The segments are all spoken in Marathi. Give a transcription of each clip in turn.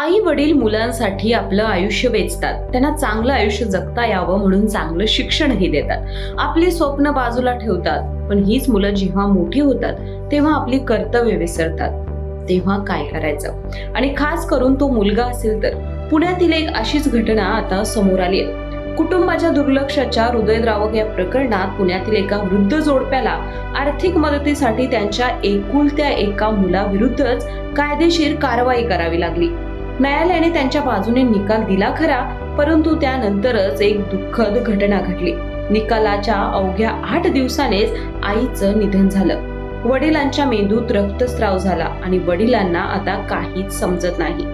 आई वडील मुलांसाठी आपलं आयुष्य वेचतात. त्यांना चांगलं आयुष्य जगता यावं म्हणून चांगलं शिक्षणही देतात. आपली स्वप्न बाजूला ठेवतात पण हीच मुलं जेव्हा मोठी होतात तेव्हा आपली कर्तव्य विसरतात. तेव्हा काय करायचं? आणि खास करून तो मुलगा असेल तर. पुण्यातील एक अशीच घटना आता समोर आली आहे. कुटुंबाच्या दुर्लक्षाच्या हृदयद्रावक या प्रकरणात पुण्यातील एका वृद्ध जोडप्याला आर्थिक मदतीसाठी त्यांच्या एकुलत्या एका मुलाविरुद्धच कायदेशीर कारवाई करावी लागली. न्यायालयाने त्यांच्या बाजूने निकाल दिला खरा परंतु त्यानंतरच एक दुःखद घटना घडली. निकालाच्या अवघ्या आठ दिवसानेच आईचं निधन झालं. वडिलांच्या मेंदूत रक्तस्राव झाला आणि वडिलांना आता काहीच समजत नाही.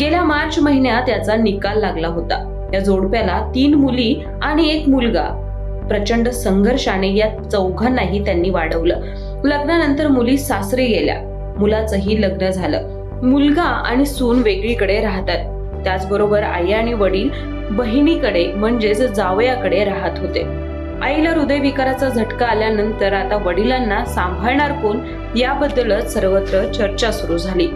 गेल्या मार्च महिन्यात याचा निकाल लागला होता. या जोडप्याला तीन मुली आणि एक मुलगा. प्रचंड संघर्षाने या चौघांनाही त्यांनी वाढवलं. लग्नानंतर मुली सासरी गेल्या. मुलाचंही लग्न झालं. मुलगा आणि सून वेगळीकडे राहतात. त्याचबरोबर आई आणि वडील बहिणीकडे म्हणजेच जावयाकडे राहत होते. आईला हृदयविकाराचा झटका आल्यानंतर आता वडिलांना सांभाळणार कोण? याबद्दलच सर्वत्र चर्चा सुरू झाली.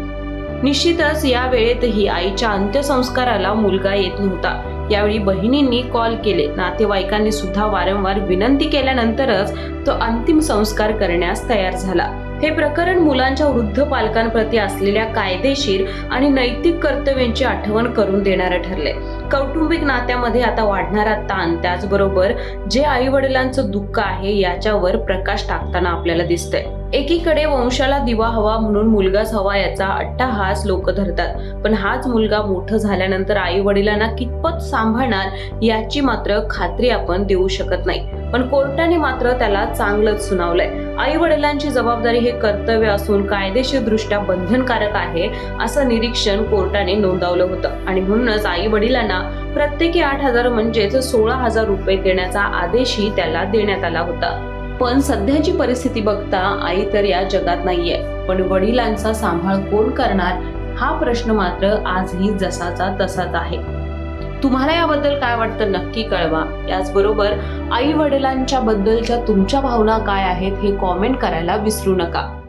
निश्चितच या वेळेतही आईच्या अंत्यसंस्काराला मुलगा येत नव्हता. यावेळी बहिणींनी कॉल केले. नातेवाईकांनी सुद्धा वारंवार विनंती केल्यानंतरच तो अंतिम संस्कार करण्यास तयार झाला. हे प्रकरण मुलांच्या वृद्ध पालकांप्रती असलेल्या कायदेशीर आणि नैतिक कर्तव्यांची आठवण करून देणारं ठरले कौटुंबिक नात्यामध्ये आता वाढणारा ताण त्याचबरोबर जे आई वडिलांचं दुःख आहे याच्यावर प्रकाश टाकताना आपल्याला दिसतंय. एकीकडे वंशाला दिवा हवा म्हणून मुलगाच हवा याचा अट्टाहास लोक धरतात. पण हाच मुलगा मोठं झाल्यानंतर आई वडिलांना कितपत सांभाळणार याची मात्र खात्री आपण देऊ शकत नाही. पण कोर्टाने मात्र त्याला चांगलंच सुनावलंय. आई वडिलांची जबाबदारी हे कर्तव्य असून कायदेशीर दृष्ट्या बंधनकारक आहे असं निरीक्षण कोर्टाने नोंदवलं होतं. आणि म्हणूनच आई वडिलांना प्रत्येकी आठ हजार म्हणजेच सोळा हजार रुपये देण्याचा आदेशही त्याला देण्यात आला होता. पण सध्याची परिस्थिती बघता आई तर या जगात नाहीये. पण वडिलांचा सांभाळ कोण करणार हा प्रश्न मात्र आजही जसाचा तसाच आहे. तुम्हाला याबद्दल काय वाटतं नक्की कळवा. याचबरोबर आई वडिलांच्या बद्दलच्या तुमच्या भावना काय आहेत हे कॉमेंट करायला विसरू नका.